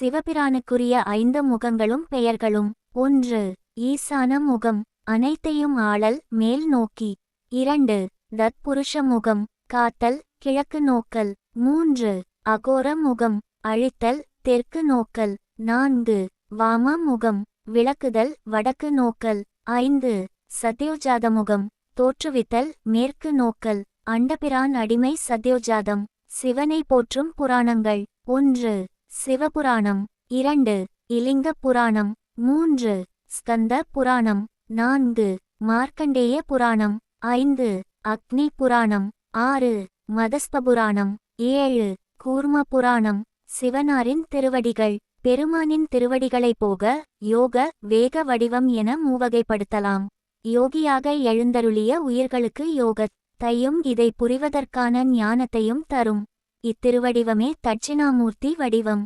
சிவபிரானுக்குரிய ஐந்து முகங்களும் பெயர்களும். ஒன்று ஈசான முகம். அனைத்தையும் ஆளல் மேல் நோக்கி. இரண்டு தத்புருஷ முகம். காத்தல் கிழக்கு நோக்கல். மூன்று அகோர முகம். அழித்தல் தெற்கு நோக்கல். நான்கு வாம முகம். விளக்குதல் வடக்கு நோக்கல். ஐந்து சத்யோஜாத முகம். தோற்றுவித்தல் மேற்கு நோக்கல். அண்டபிரான் அடிமை சத்யோஜாதம். சிவனை போற்றும் புராணங்கள். ஒன்று சிவபுராணம் இரண்டு இலிங்க புராணம் மூன்று ஸ்கந்த புராணம் நான்கு மார்க்கண்டேய புராணம் ஐந்து அக்னி புராணம் ஆறு மதஸ்ப புராணம் ஏழு கூர்ம புராணம் சிவனாரின் திருவடிகள் பெருமானின் திருவடிகளை போக யோக வேக வடிவம் என மூவகைப்படுத்தலாம். யோகியாக எழுந்தருளிய உயிர்களுக்கு யோகத் தையும் இதை புரிவதற்கான ஞானத்தையும் தரும். இத்திருவடிவமே தட்சிணாமூர்த்தி வடிவம்.